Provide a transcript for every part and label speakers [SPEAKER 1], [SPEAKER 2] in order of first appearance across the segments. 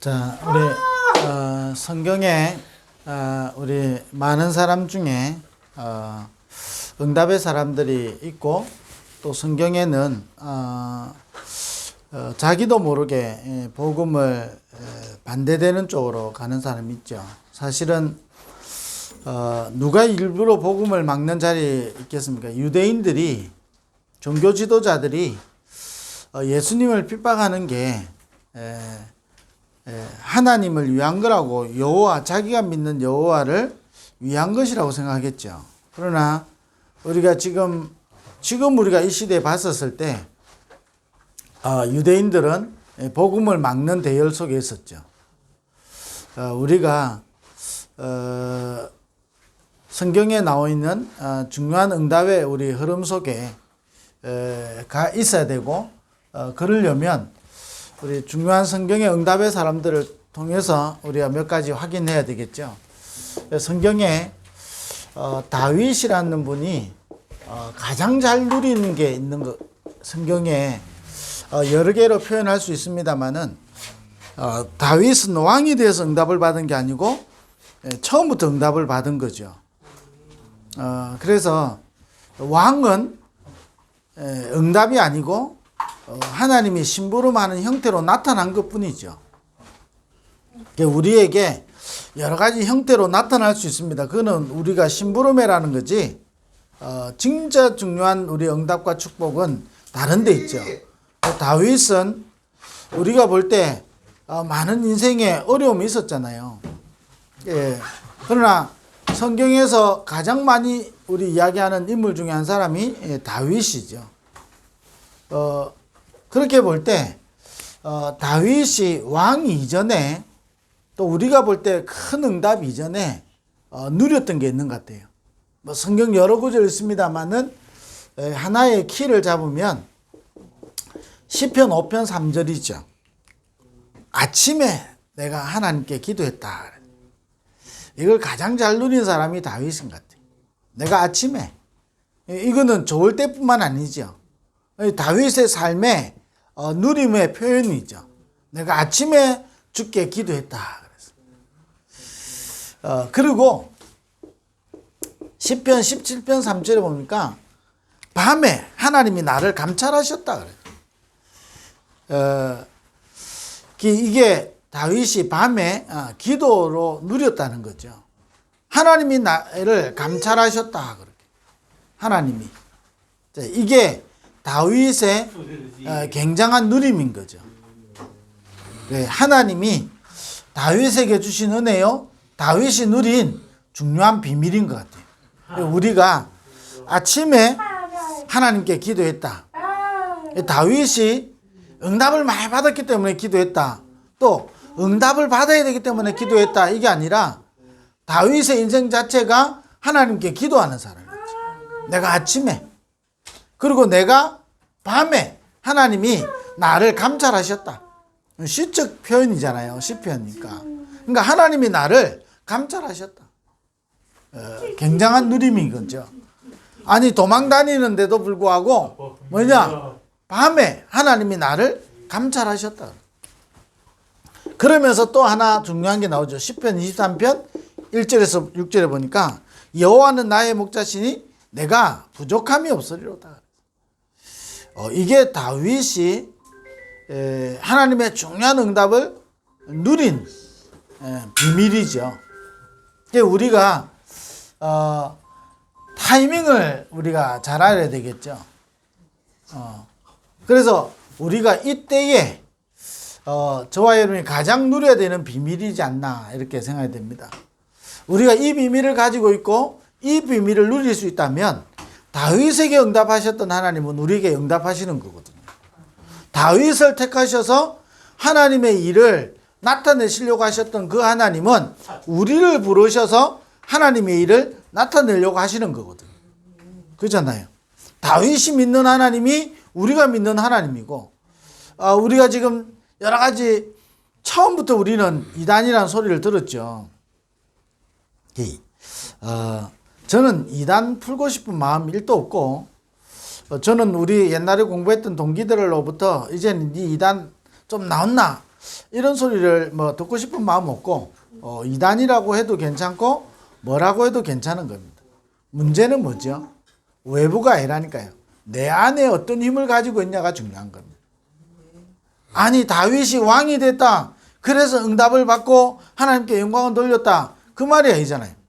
[SPEAKER 1] 자, 우리 어, 성경에 어, 우리 많은 사람 중에 어, 응답의 사람들이 있고 또 성경에는 어, 어, 자기도 모르게 예, 복음을 에, 반대되는 쪽으로 가는 사람이 있죠. 사실은 어, 누가 일부러 복음을 막는 자리에 있겠습니까? 유대인들이 종교 지도자들이 어, 예수님을 핍박하는 게 에, 에, 하나님을 위한 거라고 여호와 자기가 믿는 여호와를 위한 것이라고 생각하겠죠. 그러나 우리가 지금 지금 우리가 이 시대에 봤었을 때 어, 유대인들은 복음을 막는 대열 속에 있었죠. 어, 우리가 어, 성경에 나와 있는 어, 중요한 응답의 우리 흐름 속에 에, 가 있어야 되고 어, 그러려면 우리 중요한 성경의 응답의 사람들을 통해서 우리가 몇 가지 확인해야 되겠죠. 성경에 어, 다윗이라는 분이 어, 가장 잘 누리는 게 있는 거 성경에 어, 여러 개로 표현할 수 있습니다만은 어, 다윗은 왕이 돼서 응답을 받은 게 아니고 예, 처음부터 응답을 받은 거죠. 어, 그래서 왕은 에, 응답이 아니고 어, 하나님이 심부름하는 형태로 나타난 것 뿐이죠. 우리에게 여러 가지 형태로 나타날 수 있습니다. 그거는 우리가 심부름해라는 거지. 어, 진짜 중요한 우리 응답과 축복은 다른 데 있죠. 다윗은 우리가 볼때 어, 많은 인생에 어려움이 있었잖아요. 예. 그러나 성경에서 가장 많이 우리 이야기하는 인물 중에 한 사람이 예, 다윗이죠. 어, 그렇게 볼 때, 어, 다윗이 왕 이전에 또 우리가 볼 때 큰 응답 이전에 어, 누렸던 게 있는 것 같아요. 뭐 성경 여러 구절 있습니다만은 에, 하나의 키를 잡으면 시편 5편 3절이죠. 아침에 내가 하나님께 기도했다. 이걸 가장 잘 누린 사람이 다윗인 것 같아요. 내가 아침에 이거는 좋을 때뿐만 아니죠. 다윗의 삶의 어, 누림의 표현이죠. 내가 아침에 주께 기도했다. 그래서. 어, 그리고 10편 17편 3절에 보니까 밤에 하나님이 나를 감찰하셨다 그래요. 어, 기- 이게 다윗이 밤에 어, 기도로 누렸다는 거죠. 하나님이 나를 감찰하셨다 그렇게. 하나님이. 자, 이게 다윗의 어, 굉장한 누림인 거죠. 네, 하나님이 다윗에게 주신 은혜요. 다윗이 누린 중요한 비밀인 것 같아요. 우리가 아침에 하나님께 기도했다. 다윗이 응답을 많이 받았기 때문에 기도했다. 또 응답을 받아야 되기 때문에 기도했다. 이게 아니라 다윗의 인생 자체가 하나님께 기도하는 사람이었죠. 내가 아침에 그리고 내가 밤에 하나님이 나를 감찰하셨다. 시적 표현이잖아요. 시편이니까. 그러니까 하나님이 나를 감찰하셨다. 어, 굉장한 누림인 거죠. 아니 도망 다니는데도 불구하고 뭐냐 밤에 하나님이 나를 감찰하셨다. 그러면서 또 하나 중요한 게 나오죠. 10편 23편 1절에서 6절에 보니까 여호와는 나의 목자시니 내가 부족함이 없으리로다. 어, 이게 다윗이 에, 하나님의 중요한 응답을 누린 에, 비밀이죠. 우리가 어, 타이밍을 우리가 잘 알아야 되겠죠. 어, 그래서 우리가 이때에 어, 저와 여러분이 가장 누려야 되는 비밀이지 않나 이렇게 생각이 됩니다. 우리가 이 비밀을 가지고 있고 이 비밀을 누릴 수 있다면 다윗에게 응답하셨던 하나님은 우리에게 응답하시는 거거든요. 다윗을 택하셔서 하나님의 일을 나타내시려고 하셨던 그 하나님은 우리를 부르셔서 하나님의 일을 나타내려고 하시는 거거든요. 그렇잖아요. 다윗이 믿는 하나님이 우리가 믿는 하나님이고, 아, 우리가 지금 여러 가지 처음부터 우리는 이단이라는 소리를 들었죠. 이, 어, 저는 이단 풀고 싶은 마음 일도 없고, 어, 저는 우리 옛날에 공부했던 동기들로부터 이제는 이 이단 좀 나왔나 이런 소리를 뭐 듣고 싶은 마음 없고 어, 이단이라고 해도 괜찮고 뭐라고 해도 괜찮은 겁니다. 문제는 뭐죠? 외부가 아니라니까요. 내 안에 어떤 힘을 가지고 있냐가 중요한 겁니다. 아니 다윗이 왕이 됐다. 그래서 응답을 받고 하나님께 영광을 돌렸다. 그 말이 아니잖아요.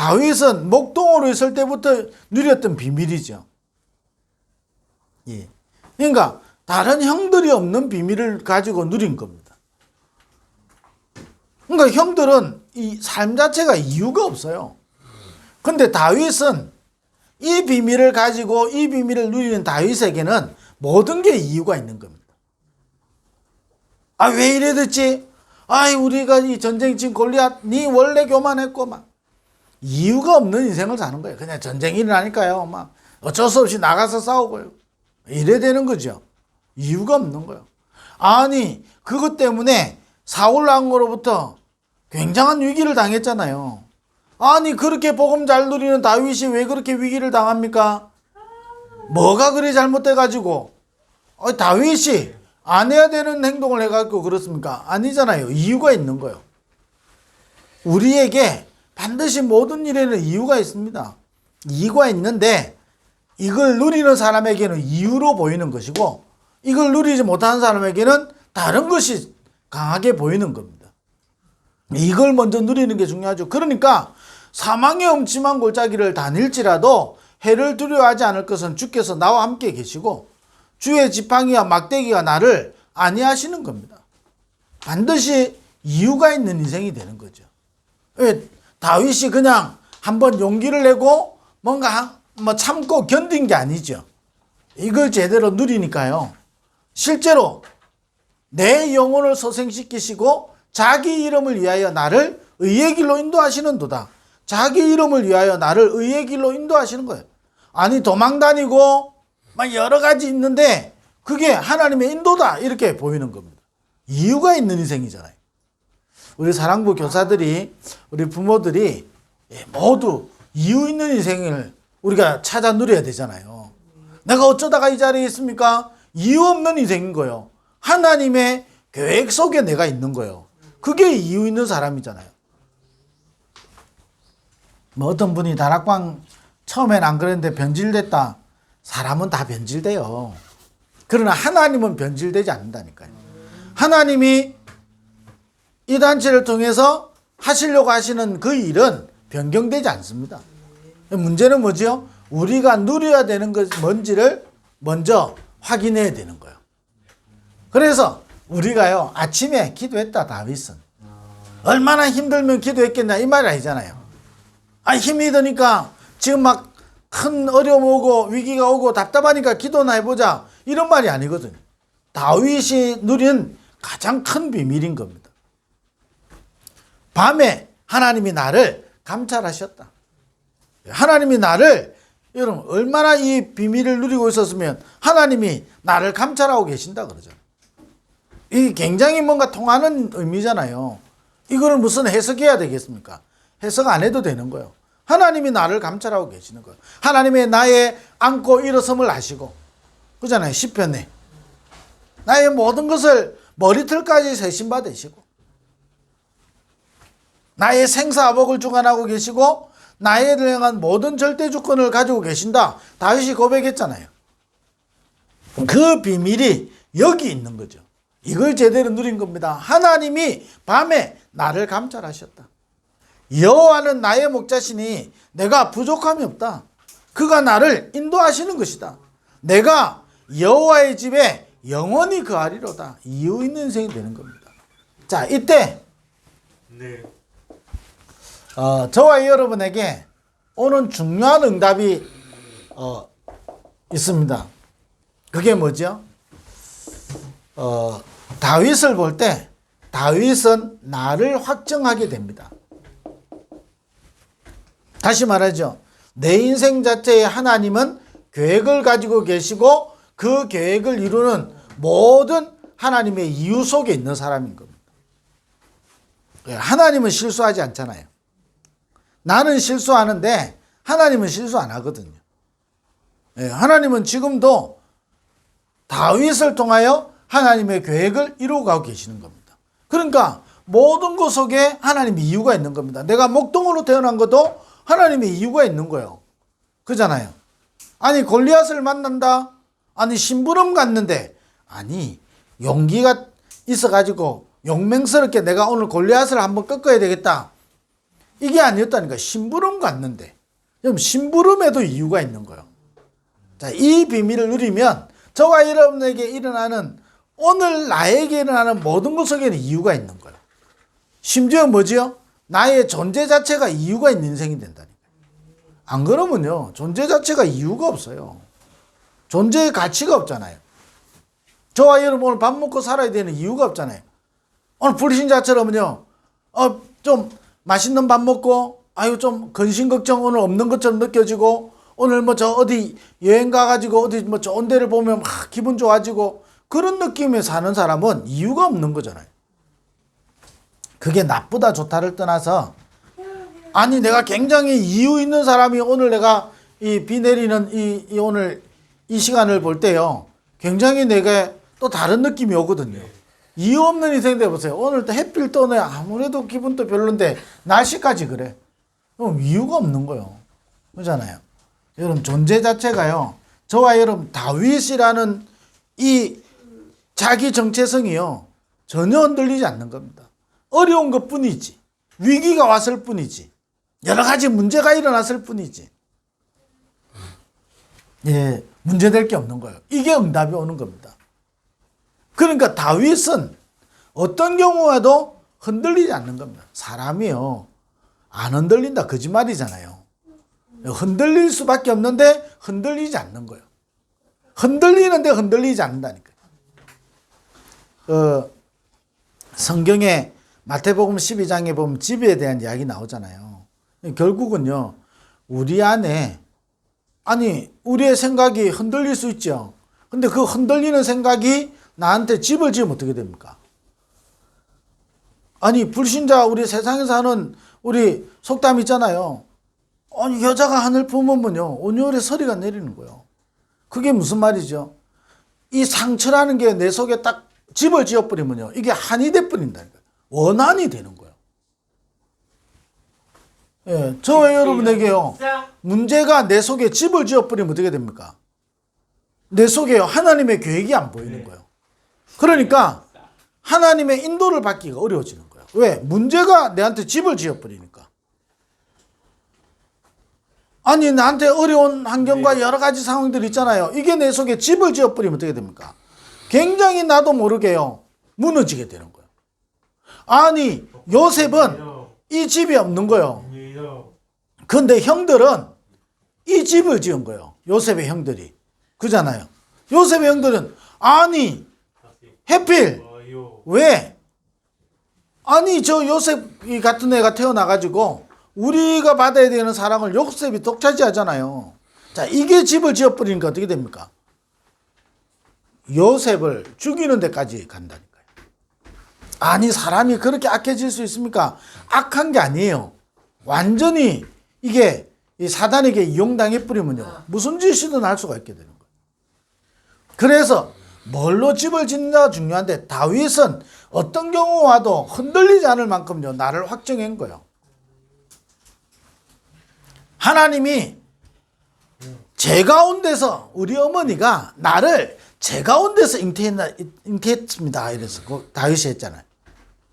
[SPEAKER 1] 다윗은 목동으로 있을 때부터 누렸던 비밀이죠. 예. 그러니까 다른 형들이 없는 비밀을 가지고 누린 겁니다. 그러니까 형들은 이 삶 자체가 이유가 없어요. 근데 다윗은 이 비밀을 가지고 이 비밀을 누리는 다윗에게는 모든 게 이유가 있는 겁니다. 아, 왜 이래 됐지? 아이, 우리가 이 전쟁 친 골리앗, 니 원래 교만했고, 막. 이유가 없는 인생을 사는 거예요. 그냥 전쟁이 일어나니까요. 막. 어쩔 수 없이 나가서 싸우고요. 이래 되는 거죠. 이유가 없는 거예요. 아니, 그것 때문에 사울 왕으로부터 굉장한 위기를 당했잖아요. 아니, 그렇게 복음 잘 누리는 다윗이 왜 그렇게 위기를 당합니까? 뭐가 그리 잘못돼가지고, 어, 다윗이 안 해야 되는 행동을 해가지고 그렇습니까? 아니잖아요. 이유가 있는 거예요. 우리에게 반드시 모든 일에는 이유가 있습니다. 이유가 있는데 이걸 누리는 사람에게는 이유로 보이는 것이고 이걸 누리지 못하는 사람에게는 다른 것이 강하게 보이는 겁니다. 이걸 먼저 누리는 게 중요하죠. 그러니까 사망의 엄침한 골짜기를 다닐지라도 해를 두려워하지 않을 것은 주께서 나와 함께 계시고 주의 지팡이와 막대기가 나를 안위하시는 겁니다. 반드시 이유가 있는 인생이 되는 거죠. 왜 다윗이 그냥 한번 용기를 내고 뭔가 뭐 참고 견딘 게 아니죠. 이걸 제대로 누리니까요. 실제로 내 영혼을 소생시키시고 자기 이름을 위하여 나를 의의 길로 인도하시는 도다. 자기 이름을 위하여 나를 의의 길로 인도하시는 거예요. 아니 도망 다니고 막 여러 가지 있는데 그게 하나님의 인도다 이렇게 보이는 겁니다. 이유가 있는 인생이잖아요. 우리 사랑부 교사들이 우리 부모들이 예, 모두 이유 있는 인생을 우리가 찾아 누려야 되잖아요. 내가 어쩌다가 이 자리에 있습니까? 이유 없는 인생인 거예요. 하나님의 계획 속에 내가 있는 거예요. 그게 이유 있는 사람이잖아요. 뭐 어떤 분이 다락방 처음엔 안 그랬는데 변질됐다. 사람은 다 변질돼요. 그러나 하나님은 변질되지 않는다니까요. 하나님이 이 단체를 통해서 하시려고 하시는 그 일은 변경되지 않습니다. 문제는 뭐지요? 우리가 누려야 되는 것 뭔지를 먼저 확인해야 되는 거예요. 그래서 우리가요 아침에 기도했다 다윗은 얼마나 힘들면 기도했겠냐 이 말이 아니잖아요. 아 힘이 드니까 지금 막 큰 어려움 오고 위기가 오고 답답하니까 기도나 해보자 이런 말이 아니거든요. 다윗이 누린 가장 큰 비밀인 겁니다. 밤에 하나님이 나를 감찰하셨다. 하나님이 나를 여러분 얼마나 이 비밀을 누리고 있었으면 하나님이 나를 감찰하고 계신다 그러죠. 이 굉장히 뭔가 통하는 의미잖아요. 이거를 무슨 해석해야 되겠습니까? 해석 안 해도 되는 거예요. 하나님이 나를 감찰하고 계시는 거예요. 하나님의 나의 안고 일어섬을 아시고 그잖아요. 시편에 나의 모든 것을 머리털까지 세심받으시고 나의 생사복을 주관하고 계시고 나에 대한 모든 절대 주권을 가지고 계신다. 다윗이 고백했잖아요. 그 비밀이 여기 있는 거죠. 이걸 제대로 누린 겁니다. 하나님이 밤에 나를 감찰하셨다. 여호와는 나의 목자시니 내가 부족함이 없다. 그가 나를 인도하시는 것이다. 내가 여호와의 집에 영원히 거하리로다. 이유 있는 인생이 되는 겁니다. 자, 이때
[SPEAKER 2] 네.
[SPEAKER 1] 어, 저와 여러분에게 오는 중요한 응답이 어, 있습니다. 그게 뭐죠? 어, 다윗을 볼 때 다윗은 나를 확정하게 됩니다. 다시 말하죠. 내 인생 자체에 하나님은 계획을 가지고 계시고 그 계획을 이루는 모든 하나님의 이유 속에 있는 사람인 겁니다. 예, 하나님은 실수하지 않잖아요. 나는 실수하는데 하나님은 실수 안 하거든요. 예, 하나님은 지금도 다윗을 통하여 하나님의 계획을 이루어가고 계시는 겁니다. 그러니까 모든 것 속에 하나님의 이유가 있는 겁니다. 내가 목동으로 태어난 것도 하나님의 이유가 있는 거예요. 그잖아요. 아니 골리앗을 만난다. 아니 심부름 갔는데 아니 용기가 있어가지고 용맹스럽게 내가 오늘 골리앗을 한번 꺾어야 되겠다. 이게 아니었다니까 심부름 갔는데 그럼 심부름에도 이유가 있는 거예요. 자, 이 비밀을 누리면 저와 여러분에게 일어나는 오늘 나에게 일어나는 모든 것 속에는 이유가 있는 거예요. 심지어 뭐지요? 나의 존재 자체가 이유가 있는 인생이 된다니까. 안 그러면요, 존재 자체가 이유가 없어요. 존재의 가치가 없잖아요. 저와 여러분 오늘 밥 먹고 살아야 되는 이유가 없잖아요. 오늘 불신 자처럼은요, 어, 좀 맛있는 밥 먹고, 아유, 좀 근심 걱정 오늘 없는 것처럼 느껴지고, 오늘 뭐 저 어디 여행 가가지고 어디 뭐 좋은 데를 보면 막 기분 좋아지고, 그런 느낌에 사는 사람은 이유가 없는 거잖아요. 그게 나쁘다 좋다를 떠나서, 아니, 내가 굉장히 이유 있는 사람이 오늘 내가 이 비 내리는 이, 이 오늘 이 시간을 볼 때요, 굉장히 내가 또 다른 느낌이 오거든요. 이유 없는 인생 돼보세요. 오늘 또 햇빛 떠네 아무래도 기분도 별론데 날씨까지 그래. 그럼 이유가 없는 거요. 그렇잖아요. 여러분 존재 자체가요. 저와 여러분 다윗이라는 이 자기 정체성이요. 전혀 흔들리지 않는 겁니다. 어려운 것 뿐이지. 위기가 왔을 뿐이지. 여러 가지 문제가 일어났을 뿐이지. 예, 문제될 게 없는 거예요. 이게 응답이 오는 겁니다. 그러니까 다윗은 어떤 경우에도 흔들리지 않는 겁니다. 사람이요. 안 흔들린다. 거짓말이잖아요. 흔들릴 수밖에 없는데 흔들리지 않는 거예요. 흔들리는데 흔들리지 않는다니까요. 어, 성경에 마태복음 12장에 보면 지배에 대한 이야기 나오잖아요. 결국은요, 우리 안에, 아니, 우리의 생각이 흔들릴 수 있죠. 근데 그 흔들리는 생각이 나한테 집을 지으면 어떻게 됩니까? 아니, 불신자, 우리 세상에 사는 우리 속담 있잖아요. 아니, 여자가 하늘 품으면요, 온유월의 서리가 내리는 거예요. 그게 무슨 말이죠? 이 상처라는 게 내 속에 딱 집을 지어버리면요, 이게 한이 돼버린다니까요. 원한이 되는 거예요. 예, 저와 여러분에게요, 문제가 내 속에 집을 지어버리면 어떻게 됩니까? 내 속에요, 하나님의 계획이 안 보이는 거예요. 그러니까 하나님의 인도를 받기가 어려워지는 거예요. 왜? 문제가 내한테 집을 지어버리니까. 아니 나한테 어려운 환경과 여러 가지 상황들이 있잖아요. 이게 내 속에 집을 지어버리면 어떻게 됩니까? 굉장히 나도 모르게요. 무너지게 되는 거예요. 아니 요셉은 이 집이 없는 거예요. 근데 형들은 이 집을 지은 거예요. 요셉의 형들이. 그잖아요. 요셉의 형들은 아니 해필 왜? 아니 저 요셉이 같은 애가 태어나가지고 우리가 받아야 되는 사랑을 요셉이 독차지하잖아요. 자 이게 집을 지어버리니까 어떻게 됩니까? 요셉을 죽이는 데까지 간다니까요. 아니 사람이 그렇게 악해질 수 있습니까? 악한 게 아니에요. 완전히 이게 이 사단에게 이용당해 버리면요 무슨 짓이든 할 수가 있게 되는 거예요. 그래서 뭘로 집을 짓느냐가 중요한데 다윗은 어떤 경우 와도 흔들리지 않을 만큼요 나를 확정한 거예요. 하나님이 제 가운데서 우리 어머니가 나를 제 가운데서 잉태했습니다. 이래서 그 다윗이 했잖아요.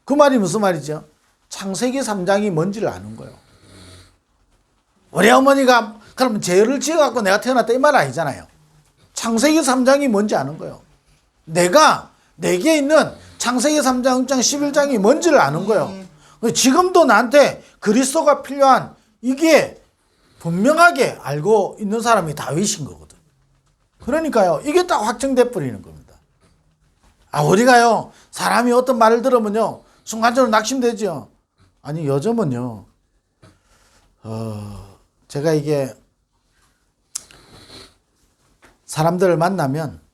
[SPEAKER 1] 그 말이 무슨 말이죠? 창세기 3장이 뭔지를 아는 거예요. 우리 어머니가 그러면 죄를 지어갖고 내가 태어났다 이 말 아니잖아요. 창세기 3장이 뭔지 아는 거예요. 내가 내게 있는 창세기 3장, 6장, 11장이 뭔지를 아는 거예요. 지금도 나한테 그리스도가 필요한 이게 분명하게 알고 있는 사람이 다윗인 거거든. 그러니까요, 이게 딱 확정돼 버리는 겁니다. 아, 우리가요, 사람이 어떤 말을 들으면요, 순간적으로 낙심되죠. 아니, 요즘은요, 어, 제가 이게 사람들을 만나면,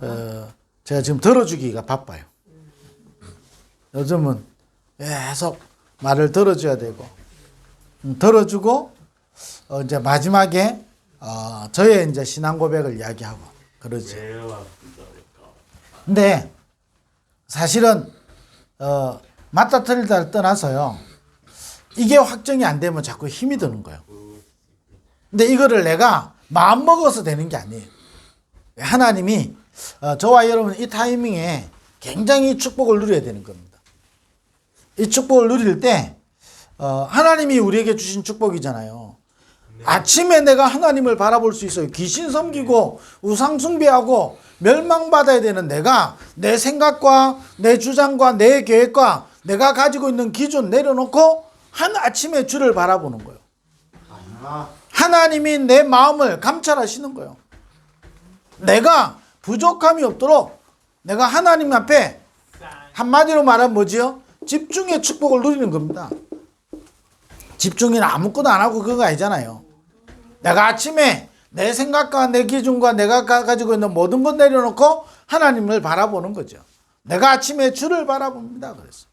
[SPEAKER 1] 어, 제가 지금 들어주기가 바빠요. 요즘은 계속 말을 들어줘야 되고, 음, 들어주고, 어, 이제 마지막에, 어, 저의 이제 신앙 고백을 이야기하고, 그러지. 근데 사실은 어, 맞다 틀리다를 떠나서요. 이게 확정이 안 되면 자꾸 힘이 드는 거예요. 근데 이거를 내가 마음 먹어서 되는 게 아니에요. 하나님이 어, 저와 여러분 이 타이밍에 굉장히 축복을 누려야 되는 겁니다. 이 축복을 누릴 때 어, 하나님이 우리에게 주신 축복이잖아요. 아침에 내가 하나님을 바라볼 수 있어요. 귀신 섬기고 우상 숭배하고 멸망받아야 되는 내가 내 생각과 내 주장과 내 계획과 내가 가지고 있는 기준 내려놓고 한 아침에 주를 바라보는 거예요. 하나님이 내 마음을 감찰하시는 거예요. 내가 부족함이 없도록 내가 하나님 앞에 한마디로 말하면 뭐지요? 집중의 축복을 누리는 겁니다. 집중이나 아무것도 안 하고 그거 아니잖아요. 내가 아침에 내 생각과 내 기준과 내가 가- 가지고 있는 모든 것 내려놓고 하나님을 바라보는 거죠. 내가 아침에 주를 바라봅니다. 그래서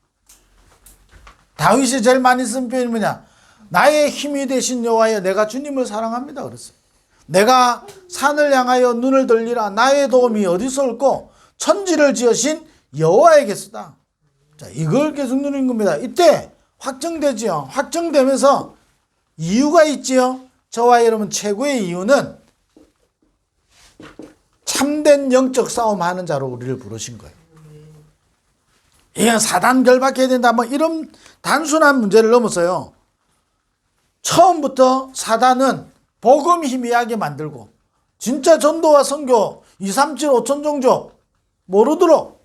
[SPEAKER 1] 다윗이 제일 많이 쓴 표현이 뭐냐? 나의 힘이 되신 여호와여 내가 주님을 사랑합니다. 그랬어요. 내가 산을 향하여 눈을 돌리라 나의 도움이 어디서 올고 천지를 지으신 여호와에게서다. 자, 이걸 계속 누리는 겁니다. 이때 확정되지요. 확정되면서 이유가 있지요. 저와 여러분 최고의 이유는 참된 영적 싸움 하는 자로 우리를 부르신 거예요. 이건 사단 결박해야 된다. 뭐 이런 단순한 문제를 넘어서요. 처음부터 사단은 복음 희미하게 만들고 진짜 전도와 선교 2, 3, 7, 5천 종족 모르도록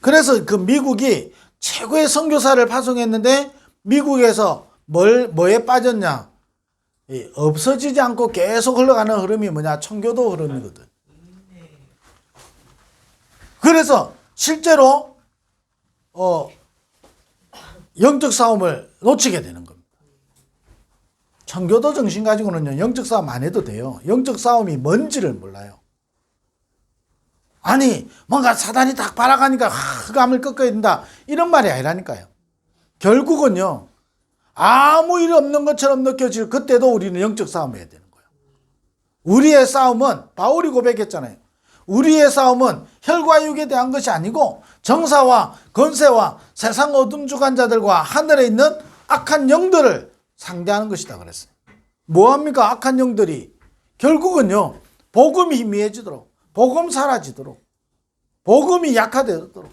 [SPEAKER 1] 그래서 그 미국이 최고의 선교사를 파송했는데 미국에서 뭘 뭐에 빠졌냐? 이 없어지지 않고 계속 흘러가는 흐름이 뭐냐? 청교도 흐름이거든. 그래서 실제로 어 영적 싸움을 놓치게 되는 겁니다. 청교도 정신 가지고는요 영적 싸움 안 해도 돼요. 영적 싸움이 뭔지를 몰라요. 아니 뭔가 사단이 딱 발아가니까 흑암을 꺾어야 된다 이런 말이 아니라니까요. 결국은요 아무 일 없는 것처럼 느껴질 그때도 우리는 영적 싸움을 해야 되는 거예요. 우리의 싸움은 바울이 고백했잖아요. 우리의 싸움은 혈과 육에 대한 것이 아니고 정사와 건세와 세상 어둠 주관자들과 하늘에 있는 악한 영들을 상대하는 것이다 그랬어요. 뭐합니까? 악한 영들이. 결국은요 복음이 희미해지도록 복음 사라지도록 복음이 약화되도록.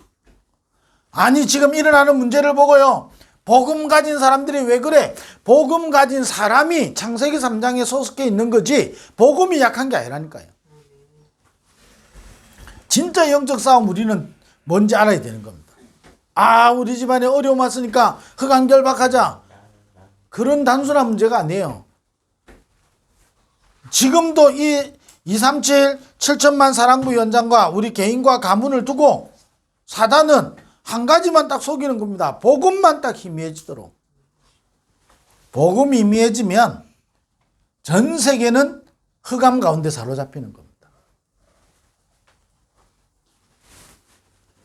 [SPEAKER 1] 아니 지금 일어나는 문제를 보고요 복음 가진 사람들이 왜 그래? 복음 가진 사람이 창세기 3장에 소속해 있는 거지 복음이 약한 게 아니라니까요. 진짜 영적 싸움 우리는 뭔지 알아야 되는 겁니다. 아 우리 집안에 어려움 왔으니까 흑안결박하자 그런 단순한 문제가 아니에요 지금도 이 237 7천만 사랑부 연장과 우리 개인과 가문을 두고 사단은 한 가지만 딱 속이는 겁니다. 복음만 딱 희미해지도록. 복음이 희미해지면 전 세계는 흑암 가운데 사로잡히는 겁니다.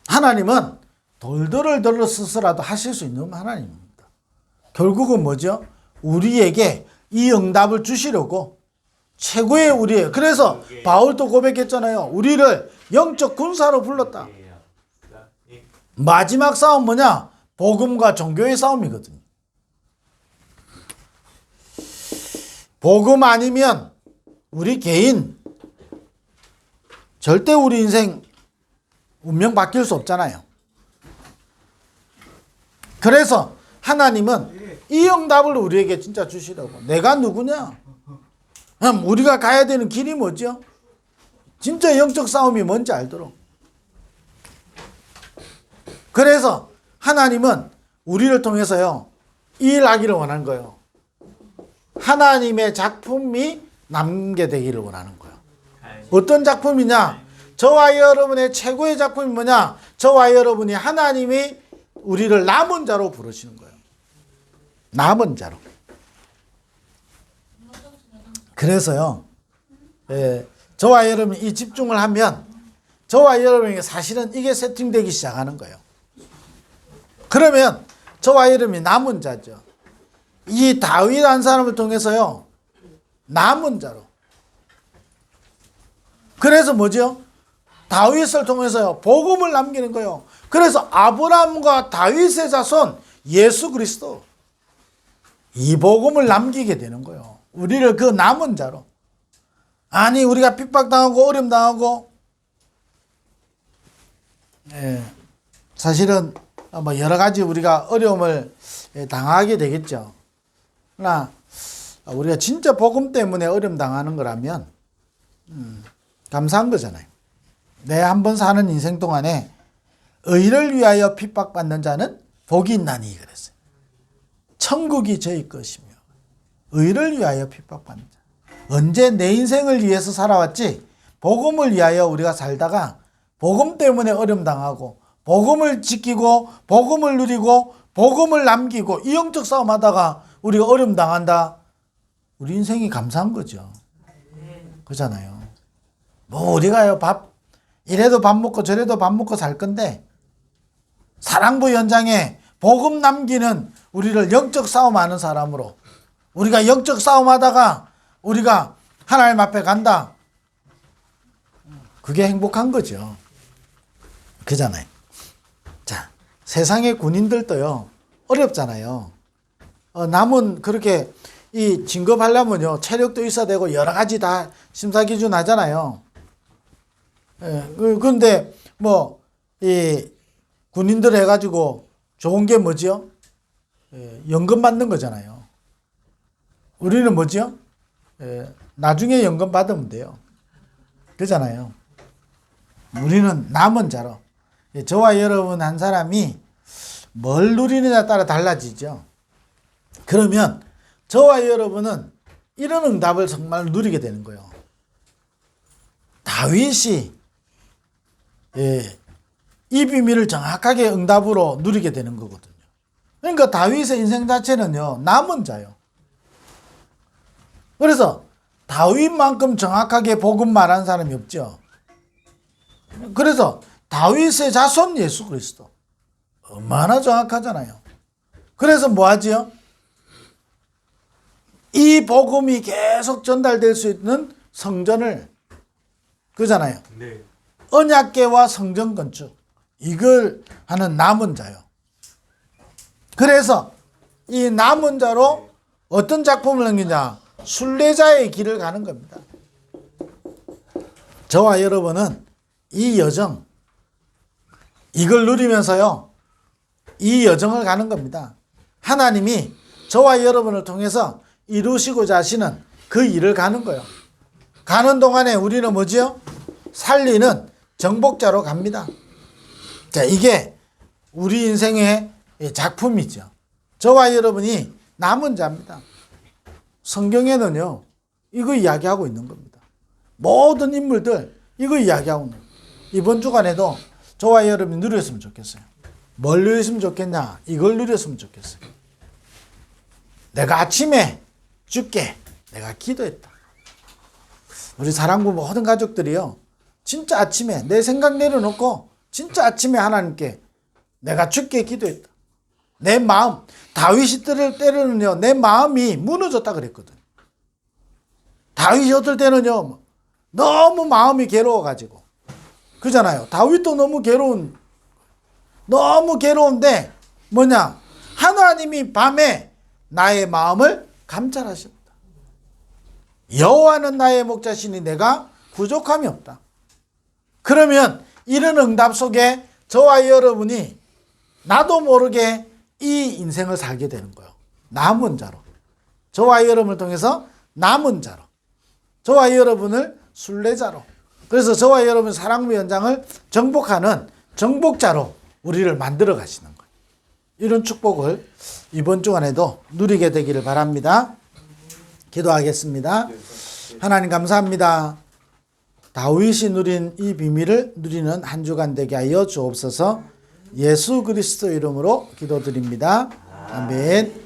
[SPEAKER 1] 하나님은 돌돌을 들어 스스라도 하실 수 있는 하나님입니다. 결국은 뭐죠? 우리에게 이 응답을 주시려고 최고의 우리예요. 그래서 바울도 고백했잖아요. 우리를 영적 군사로 불렀다. 마지막 싸움 뭐냐? 복음과 종교의 싸움이거든요. 복음 아니면 우리 개인 절대 우리 인생 운명 바뀔 수 없잖아요. 그래서 하나님은 이 응답을 우리에게 진짜 주시라고. 내가 누구냐? 그럼 우리가 가야 되는 길이 뭐죠? 진짜 영적 싸움이 뭔지 알도록. 그래서 하나님은 우리를 통해서요, 이 일하기를 원하는 거예요. 하나님의 작품이 남게 되기를 원하는 거예요. 어떤 작품이냐? 저와 여러분의 최고의 작품이 뭐냐? 저와 여러분이 하나님이 우리를 남은 자로 부르시는 거예요. 남은 자로. 그래서요, 예, 저와 여러분이 이 집중을 하면 저와 여러분에게 사실은 이게 세팅되기 시작하는 거예요. 그러면 저와 여러분이 남은 자죠. 이 다윗 한 사람을 통해서요, 남은 자로. 그래서 뭐죠? 다윗을 통해서요 복음을 남기는 거예요. 그래서 아브라함과 다윗의 자손 예수 그리스도 이 복음을 남기게 되는 거예요. 우리를 그 남은 자로. 아니 우리가 핍박당하고 어려움 당하고 예, 사실은 뭐 여러 가지 우리가 어려움을 예, 당하게 되겠죠. 그러나 우리가 진짜 복음 때문에 어려움 당하는 거라면 음, 감사한 거잖아요. 내 한 번 사는 인생 동안에 의를 위하여 핍박받는 자는 복이 있나니 그랬어요. 천국이 저희 것이며 의를 위하여 핍박받는 자. 언제 내 인생을 위해서 살아왔지? 복음을 위하여 우리가 살다가 복음 때문에 어려움 당하고 복음을 지키고 복음을 누리고 복음을 남기고 이 영적 싸움 하다가 우리가 어려움 당한다. 우리 인생이 감사한 거죠. 그잖아요. 뭐 우리가요 밥 이래도 밥 먹고 저래도 밥 먹고 살 건데 사랑부 현장에 복음 남기는 우리를 영적 싸움하는 사람으로 우리가 영적 싸움하다가 우리가 하나님 앞에 간다. 그게 행복한 거죠. 그잖아요. 자, 세상의 군인들도요 어렵잖아요. 어, 남은 그렇게 이 진급하려면요 체력도 있어야 되고 여러 가지 다 심사 기준 하잖아요. 예, 그- 그런데 뭐 이 군인들 해가지고 좋은 게 뭐지요? 예, 연금 받는 거잖아요. 우리는 뭐지요? 예, 나중에 연금 받으면 돼요. 그잖아요. 우리는 남은 자로. 예, 저와 여러분 한 사람이 뭘 누리느냐에 따라 달라지죠. 그러면 저와 여러분은 이런 응답을 정말 누리게 되는 거예요. 다윗이 예, 이 비밀을 정확하게 응답으로 누리게 되는 거거든요. 그러니까 다윗의 인생 자체는요 남은 자요. 그래서 다윗만큼 정확하게 복음 말한 사람이 없죠. 그래서 다윗의 자손 예수 그리스도 얼마나 정확하잖아요. 그래서 뭐 하지요? 이 복음이 계속 전달될 수 있는 성전을 그잖아요.
[SPEAKER 2] 네.
[SPEAKER 1] 언약계와 성전 건축 이걸 하는 남은 자요. 그래서 이 남은 자로 어떤 작품을 남기냐? 순례자의 길을 가는 겁니다. 저와 여러분은 이 여정 이걸 누리면서요. 이 여정을 가는 겁니다. 하나님이 저와 여러분을 통해서 이루시고자 하시는 그 일을 가는 거예요. 가는 동안에 우리는 뭐지요? 살리는 정복자로 갑니다. 자, 이게 우리 인생의 작품이죠. 저와 여러분이 남은 자입니다. 성경에는요, 이거 이야기하고 있는 겁니다. 모든 인물들, 이거 이야기하고 있는 거예요. 이번 주간에도 저와 여러분이 누렸으면 좋겠어요. 뭘 누렸으면 좋겠냐? 이걸 누렸으면 좋겠어요. 내가 아침에 죽게 내가 기도했다. 우리 사랑부 모든 가족들이요. 진짜 아침에 내 생각 내려놓고 진짜 아침에 하나님께 내가 죽게 기도했다. 내 마음 다윗이 때를 때로는요 내 마음이 무너졌다 그랬거든. 다윗이 어떨 때는요 너무 마음이 괴로워 가지고 그잖아요. 다윗도 너무 괴로운 너무 괴로운데 뭐냐 하나님이 밤에 나의 마음을 감찰하셨다. 여호와는 나의 목자시니 내가 부족함이 없다. 그러면 이런 응답 속에 저와 여러분이 나도 모르게 이 인생을 살게 되는 거예요. 남은 자로. 저와 여러분을 통해서 남은 자로. 저와 여러분을 순례자로. 그래서 저와 여러분 사랑부 현장을 정복하는 정복자로 우리를 만들어 가시는 거예요. 이런 축복을 이번 주간에도 누리게 되기를 바랍니다. 기도하겠습니다. 하나님 감사합니다. 다윗이 누린 이 비밀을 누리는 한 주간 되게 하여 주옵소서. 예수 그리스도 이름으로 기도드립니다. 아멘.